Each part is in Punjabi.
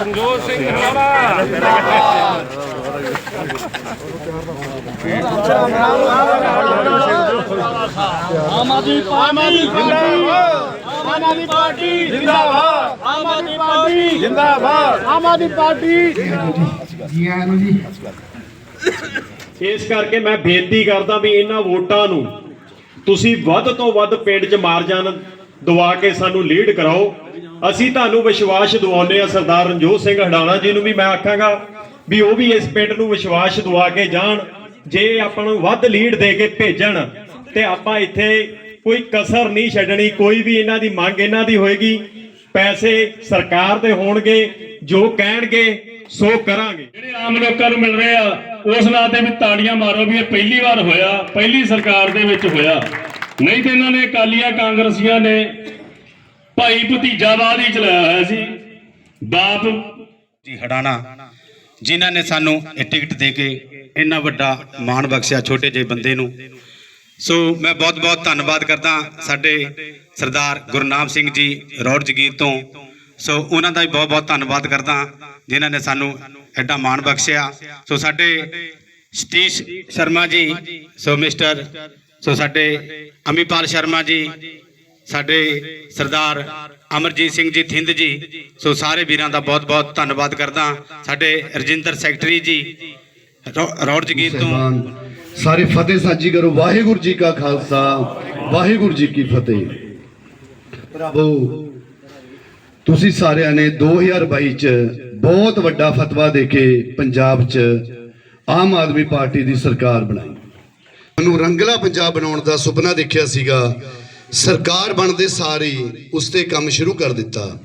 ਰਣਜੋਤ ਸਿੰਘ ਹਲਾਲਾ ਆਮ ਆਦਮੀ ਪਾਰਟੀ। ਆਮ ਆਦਮੀ ਪਾਰਟੀ। ਜਿੰਦਾਬਾਦ। ਆਮ ਆਦਮੀ ਪਾਰਟੀ। ਜਿੰਦਾਬਾਦ। ਆਮ ਆਦਮੀ ਪਾਰਟੀ। ਇਸ ਕਰਕੇ ਮੈਂ ਬੇਨਤੀ ਕਰਦਾ ਵੀ ਇਹਨਾਂ ਵੋਟਾਂ ਨੂੰ ਤੁਸੀਂ ਵੱਧ ਤੋਂ ਵੱਧ ਪਿੰਡ 'ਚ ਮਾਰਜਨ ਦਵਾ ਕੇ ਸਾਨੂੰ ਲੀਡ ਕਰਾਓ। ਅਸੀਂ ਤੁਹਾਨੂੰ ਵਿਸ਼ਵਾਸ ਦਿਵਾਉਂਦੇ ਆ ਸਰਦਾਰ ਰਣਜੋਤ ਸਿੰਘ ਹਡਾਣਾ ਜੀ ਨੂੰ ਵੀ ਮੈਂ ਆਖਾਂਗਾ ਵੀ ਉਹ ਵੀ ਇਸ ਪਿੰਡ ਨੂੰ ਵਿਸ਼ਵਾਸ ਦਿਵਾ ਕੇ ਜਾਣ, ਜੇ ਆਪਾਂ ਨੂੰ ਵੱਧ ਲੀਡ ਦੇ ਕੇ ਭੇਜਣ ਤੇ ਆਪਾਂ ਇੱਥੇ ਕੋਈ ਕਸਰ ਨਹੀਂ ਛੱਡਣੀ, ਕੋਈ ਵੀ ਇਹਨਾਂ ਦੀ ਮੰਗ ਇਹਨਾਂ ਦੀ ਹੋਏਗੀ, ਪੈਸੇ ਸਰਕਾਰ ਦੇ ਹੋਣਗੇ, ਜੋ ਕਹਿਣਗੇ, ਸੋ ਕਰਾਂਗੇ। ਜਿਹੜੇ ਆਮ ਲੋਕਾਂ ਨੂੰ ਮਿਲ ਰਹੇ ਆ, ਉਸ ਨਾਂ ਤੇ ਵੀ ਤਾੜੀਆਂ ਮਾਰੋ ਵੀ ਇਹ ਪਹਿਲੀ ਵਾਰ ਹੋਇਆ, ਪਹਿਲੀ ਸਰਕਾਰ ਦੇ ਵਿੱਚ ਹੋਇਆ। ਨਹੀਂ ਤੇ ਇਹਨਾਂ ਨੇ ਅਕਾਲੀਆਂ ਕਾਂਗਰਸੀਆਂ ਨੇ ਭਾਈ ਭਤੀਜਾਵਾਦ ਹੀ ਚਲਾਇਆ ਹੋਇਆ ਸੀ। ਬਾਪ। ਜੀ ਹੜਾਣਾ, ਜਿਨ੍ਹਾਂ ਨੇ ਸਾਨੂੰ ਇਹ ਟਿਕਟ ਦੇ ਕੇ ਇੰਨਾ ਵੱਡਾ ਮਾਣ ਬਖਸ਼ਿਆ ਛੋਟੇ ਜਿਹੇ ਬੰਦੇ ਨੂੰ। ਸੋ ਮੈਂ ਬਹੁਤ ਬਹੁਤ ਧੰਨਵਾਦ ਕਰਦਾ ਸਾਡੇ ਸਰਦਾਰ ਗੁਰਨਾਮ ਸਿੰਘ ਜੀ ਰੌੜ ਜਗੀਰ ਤੋਂ। ਸੋ ਉਹਨਾਂ ਦਾ ਵੀ ਬਹੁਤ ਬਹੁਤ ਧੰਨਵਾਦ ਕਰਦਾ, ਜਿਨ੍ਹਾਂ ਨੇ ਸਾਨੂੰ ਐਡਾ ਮਾਣ ਬਖਸ਼ਿਆ। ਸੋ ਸਾਡੇ ਸਤੀਸ਼ ਸ਼ਰਮਾ ਜੀ, ਸੋ ਮਿਸਟਰ, ਸੋ ਸਾਡੇ ਅਮੀਪਾਲ ਸ਼ਰਮਾ ਜੀ ਸਾਡੇ ਸਰਦਾਰ ਅਮਰਜੀਤ ਸਿੰਘ ਜੀ ਥਿੰਦ ਜੀ, ਸੋ ਸਾਰੇ ਵੀਰਾਂ ਦਾ ਬਹੁਤ ਬਹੁਤ ਧੰਨਵਾਦ ਕਰਦਾ ਸਾਡੇ ਰਜਿੰਦਰ ਸੈਕਟਰੀ ਜੀ ਰੌੜ ਜਗੀਰ ਤੋਂ। ਸਾਰੇ ਫਤਿਹ ਸਾਂਝੀ ਕਰੋ। ਵਾਹਿਗੁਰੂ ਜੀ ਕਾ ਖਾਲਸਾ, ਵਾਹਿਗੁਰੂ ਜੀ ਕੀ ਫਤਿਹ। ਪ੍ਰਭੂ, ਤੁਸੀਂ ਸਾਰਿਆਂ ਨੇ 2022 ਚ ਬਹੁਤ ਵੱਡਾ ਫਤਵਾ ਦੇ ਕੇ ਪੰਜਾਬ ਚ ਆਮ ਆਦਮੀ ਪਾਰਟੀ ਦੀ ਸਰਕਾਰ ਬਣਾਈ। ਮੈਨੂੰ ਰੰਗਲਾ ਪੰਜਾਬ ਬਣਾਉਣ ਦਾ ਸੁਪਨਾ ਦੇਖਿਆ ਸੀਗਾ। ਸਰਕਾਰ ਬਣਦੇ ਸਾਰ ਉਸ ਤੇ ਕੰਮ ਸ਼ੁਰੂ ਕਰ ਦਿੱਤਾ।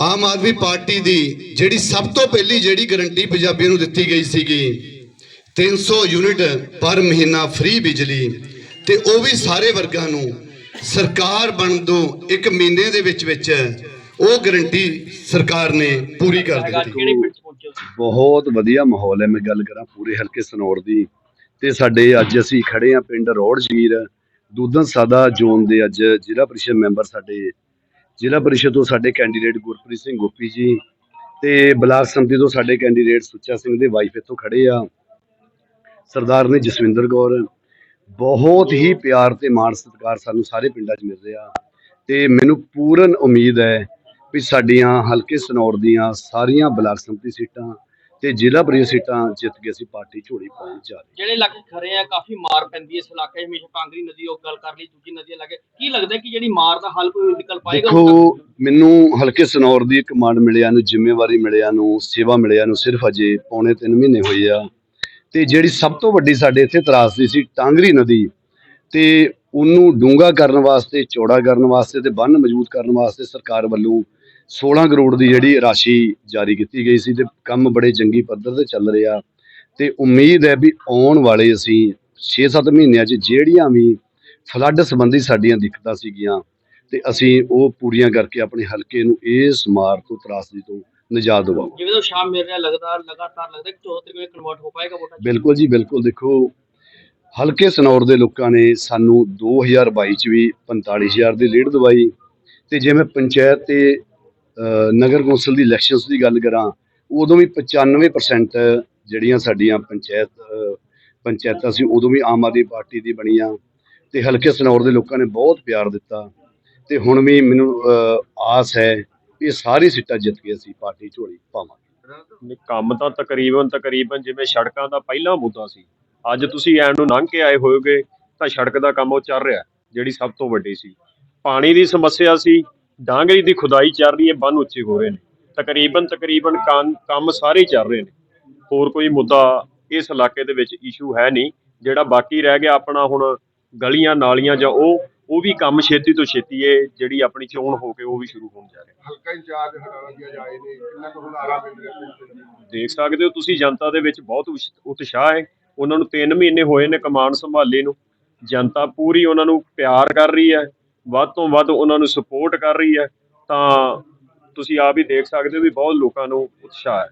ਆਮ ਆਦਮੀ ਪਾਰਟੀ ਦੀ ਜਿਹੜੀ ਸਭ ਤੋਂ ਪਹਿਲੀ ਜਿਹੜੀ ਗਰੰਟੀ ਪੰਜਾਬੀਆਂ ਨੂੰ ਦਿੱਤੀ ਗਈ ਸੀਗੀ 300 ਯੂਨਿਟ ਪਰ ਮਹੀਨਾ ਫ੍ਰੀ ਬਿਜਲੀ ਤੇ ਉਹ ਵੀ ਸਾਰੇ ਵਰਗਾਂ ਨੂੰ ਸਰਕਾਰ ਬਣਨ ਤੋਂ ਇੱਕ ਮਹੀਨੇ ਦੇ ਵਿੱਚ ਵਿੱਚ ਉਹ ਗਰੰਟੀ ਸਰਕਾਰ ਨੇ ਪੂਰੀ ਕਰ ਦਿੱਤੀ। ਬਹੁਤ ਵਧੀਆ ਮਾਹੌਲ ਹੈ ਮੈਂ ਗੱਲ ਕਰਾਂ ਪੂਰੇ ਹਲਕੇ ਸਨੌਰ ਦੀ। ਤੇ ਸਾਡੇ ਅੱਜ ਅਸੀਂ ਖੜੇ ਆ ਪਿੰਡ ਰੋੜ ਜਗੀਰ ਦੂਦਨ ਸਾਦਾ ਜ਼ੋਨ ਦੇ ਅੱਜ ਜ਼ਿਲ੍ਹਾ ਪਰਿਸ਼ਦ ਮੈਂਬਰ ਸਾਡੇ, ਜ਼ਿਲ੍ਹਾ ਪਰਿਸ਼ਦ ਤੋਂ ਸਾਡੇ ਕੈਂਡੀਡੇਟ ਗੁਰਪ੍ਰੀਤ ਸਿੰਘ ਗੋਪੀ ਜੀ ਤੇ ਬਲਾਕ ਸੰਮਤੀ ਤੋਂ ਸਾਡੇ ਕੈਂਡੀਡੇਟ ਸੁੱਚਾ ਸਿੰਘ ਦੇ ਵਾਈਫ ਇੱਥੋਂ ਖੜੇ ਆ। ਸਰਦਾਰ ਨੇ ਜਸਵਿੰਦਰ ਕੌਰ, ਬਹੁਤ ਹੀ ਪਿਆਰ ਤੇ ਮਾਣ ਸਤਿਕਾਰ ਸਾਨੂੰ ਸਾਰੇ ਪਿੰਡਾਂ 'ਚ ਮਿਲ ਰਿਹਾ ਤੇ ਮੈਨੂੰ ਪੂਰਨ ਉਮੀਦ ਹੈ ਵੀ ਸਾਡੀਆਂ ਹਲਕੇ ਸਨੌਰ ਦੀਆਂ ਸਾਰੀਆਂ ਬਲਾਕ ਸੰਮਤੀ ਸੀਟਾਂ ਤੇ ਜ਼ਿਲ੍ਹਾ ਪਰਿਸ਼ਦ ਸੀਟਾਂ ਜਿੱਤ ਕੇ ਅਸੀਂ ਪਾਰਟੀ ਝੋਲੀ ਪਾਉਣ ਜਾ ਰਹੇ। ਜਿਹੜੇ ਇਲਾਕੇ ਖਰੇ ਆ ਕਾਫੀ ਮਾਰ ਪੈਂਦੀ ਇਸ ਇਲਾਕੇ ਹਮੇਸ਼ਾ ਕਾਂਗਰੀ ਨਦੀ ਉਹ ਗੱਲ ਕਰ ਲਈ ਦੂਜੀ ਨਦੀਆਂ ਲੱਗੇ। ਕੀ ਲੱਗਦਾ ਕਿ ਜਿਹੜੀ ਮਾਰ ਦਾ ਹੱਲ ਕੋਈ ਨਿਕਲ ਪਾਏਗਾ ਦੇਖੋ ਮੈਨੂੰ ਹਲਕੇ ਸਨੌਰ ਦੀ ਕਮਾਂਡ ਮਿਲਿਆ ਨੂੰ ਜ਼ਿੰਮੇਵਾਰੀ ਮਿਲਿਆ ਨੂੰ ਸੇਵਾ ਮਿਲਿਆ ਨੂੰ ਸਿਰਫ ਅਜੇ ਪੌਣੇ 3 ਮਹੀਨੇ ਹੋਏ ਆ। ਤੇ ਜਿਹੜੀ ਸਭ ਤੋਂ ਵੱਡੀ ਸਾਡੇ ਇੱਥੇ ਤਰਾਸਦੀ ਸੀ ਟਾਂਗਰੀ ਨਦੀ ਤੇ ਉਹਨੂੰ ਡੂੰਘਾ ਕਰਨ ਵਾਸਤੇ ਚੌੜਾ ਕਰਨ ਵਾਸਤੇ ਤੇ ਬੰਨ ਮਜ਼ਬੂਤ ਕਰਨ ਵਾਸਤੇ ਸਰਕਾਰ ਵੱਲੋਂ 16 ਕਰੋੜ ਦੀ ਜਿਹੜੀ ਰਾਸ਼ੀ ਜਾਰੀ ਕੀਤੀ ਗਈ ਸੀ ਤੇ ਕੰਮ ਬੜੇ ਚੰਗੀ ਪੱਧਰ ਤੇ ਚੱਲ ਰਿਹਾ ਤੇ ਉਮੀਦ ਹੈ ਵੀ ਆਉਣ ਵਾਲੇ ਅਸੀਂ 6-7 ਮਹੀਨਿਆਂ 'ਚ ਜਿਹੜੀਆਂ ਵੀ ਫਲੱਡ ਸੰਬੰਧੀ ਸਾਡੀਆਂ ਦਿੱਕਤਾਂ ਸੀਗੀਆਂ ਤੇ ਅਸੀਂ ਉਹ ਪੂਰੀਆਂ ਕਰਕੇ ਆਪਣੇ ਹਲਕੇ ਨੂੰ ਇਸ ਮਾਰ ਤੋਂ ਤਰਾਸਦੀ ਤੋਂ ਨਿਜਾਤ ਦਿਵਾਓ ਜਿਵੇਂ ਤੋਂ ਸ਼ਾਮ ਮਿਲ ਰਿਹਾ ਲਗਾਤਾਰ ਲਗਾਤਾਰ ਲੱਗਦਾ ਕਿ 14 ਤਰੀਕ ਨੂੰ ਕਨਵਰਟ ਹੋ ਪਾਏਗਾ ਵੋਟਾਂ? ਬਿਲਕੁਲ ਜੀ ਬਿਲਕੁਲ ਦੇਖੋ ਹਲਕੇ ਸਨੌਰ ਦੇ ਲੋਕਾਂ ਨੇ ਸਾਨੂੰ 2022 ਚ ਵੀ 45000 ਦੀ ਲੀਡ ਦਵਾਈ ਤੇ ਜੇ ਮੈਂ ਪੰਚਾਇਤ ਤੇ ਨਗਰ ਕੌਂਸਲ ਦੀ ਇਲੈਕਸ਼ਨਸ ਦੀ ਗੱਲ ਕਰਾਂ, ਉਦੋਂ ਵੀ 95% ਜਿਹੜੀਆਂ ਸਾਡੀਆਂ ਪੰਚਾਇਤ ਪੰਚਾਇਤਾਂ ਸੀ, ਉਦੋਂ ਵੀ ਆਮ ਆਦਮੀ ਪਾਰਟੀ ਦੀ ਬਣੀਆਂ ਤੇ ਹਲਕੇ ਸਨੌਰ ਦੇ ਲੋਕਾਂ ਨੇ ਬਹੁਤ ਪਿਆਰ ਦਿੱਤਾ ਤੇ ਹੁਣ ਵੀ ਮੈਨੂੰ ਆਸ ਹੈ ਇਹ ਸਾਰੀ ਸੀਟਾਂ ਜਿੱਤ ਕੇ ਅਸੀਂ ਪਾਰਟੀ ਝੋਲੀ ਪਾਵਾਂਗੇ। ਕੰਮ ਤਾਂ ਤਕਰੀਬਨ ਤਕਰੀਬਨ ਜਿਵੇਂ ਸੜਕਾਂ ਦਾ ਪਹਿਲਾ ਮੁੱਦਾ ਸੀ, ਅੱਜ ਤੁਸੀਂ ਐਨ ਨੂੰ ਲੰਘ ਕੇ ਆਏ ਹੋਵੋਗੇ ਤਾਂ ਸੜਕ ਦਾ ਕੰਮ ਉਹ ਚੱਲ ਰਿਹਾ, ਜਿਹੜੀ ਸਭ ਤੋਂ ਵੱਡੀ ਸੀ। ਪਾਣੀ ਦੀ ਸਮੱਸਿਆ ਸੀ ਡਾਂਗਰੀ ਦੀ ਖੁਦਾਈ ਚੱਲ ਰਹੀ ਹੈ ਬੰਨ ਉੱਚੇ ਹੋ ਰਹੇ ਨੇ। ਤਕਰੀਬਨ ਤਕਰੀਬਨ ਕੰਮ ਸਾਰੇ ਚੱਲ ਰਹੇ ਨੇ। ਹੋਰ ਕੋਈ ਮੁੱਦਾ ਇਸ ਇਲਾਕੇ ਦੇ ਵਿੱਚ ਇਸ਼ੂ ਹੈ ਨਹੀਂ ਜਿਹੜਾ ਬਾਕੀ ਰਹਿ ਗਿਆ ਆਪਣਾ ਹੁਣ ਗਲੀਆਂ ਨਾਲੀਆਂ ਜਾਂ ਉਹ ਉਹ ਵੀ ਕੰਮ ਛੇਤੀ ਤੋਂ ਛੇਤੀ ਇਹ ਜਿਹੜੀ ਆਪਣੀ ਚੋਣ ਹੋ ਕੇ ਉਹ ਵੀ ਸ਼ੁਰੂ ਹੋਣ ਜਾ ਰਿਹਾ ਹਲਕਾ ਇੰਚਾਰਜ ਹਟਾਣਾ ਜੀ ਅੱਜ ਆਏ ਨੇ ਕਿੰਨਾ ਕੁ ਹੁਲਾਰਾ ਮਿਲ ਰਿਹਾ ਦੇਖ ਸਕਦੇ ਹੋ ਤੁਸੀਂ ਜਨਤਾ ਦੇ ਵਿੱਚ ਬਹੁਤ ਉਤਸ਼ਾਹ ਹੈ। ਉਹਨਾਂ ਨੂੰ 3 ਮਹੀਨੇ ਹੋਏ ਨੇ ਕਮਾਨ ਸੰਭਾਲੇ ਨੂੰ। ਜਨਤਾ ਪੂਰੀ ਉਹਨਾਂ ਨੂੰ ਪਿਆਰ ਕਰ ਰਹੀ ਹੈ। ਵੱਧ ਤੋਂ ਵੱਧ ਉਹਨਾਂ ਨੂੰ ਸਪੋਰਟ ਕਰ ਰਹੀ ਹੈ, ਤਾਂ ਤੁਸੀਂ ਆਪ ਹੀ ਦੇਖ ਸਕਦੇ ਹੋ ਵੀ ਬਹੁਤ ਲੋਕਾਂ ਨੂੰ ਉਤਸ਼ਾਹ ਹੈ।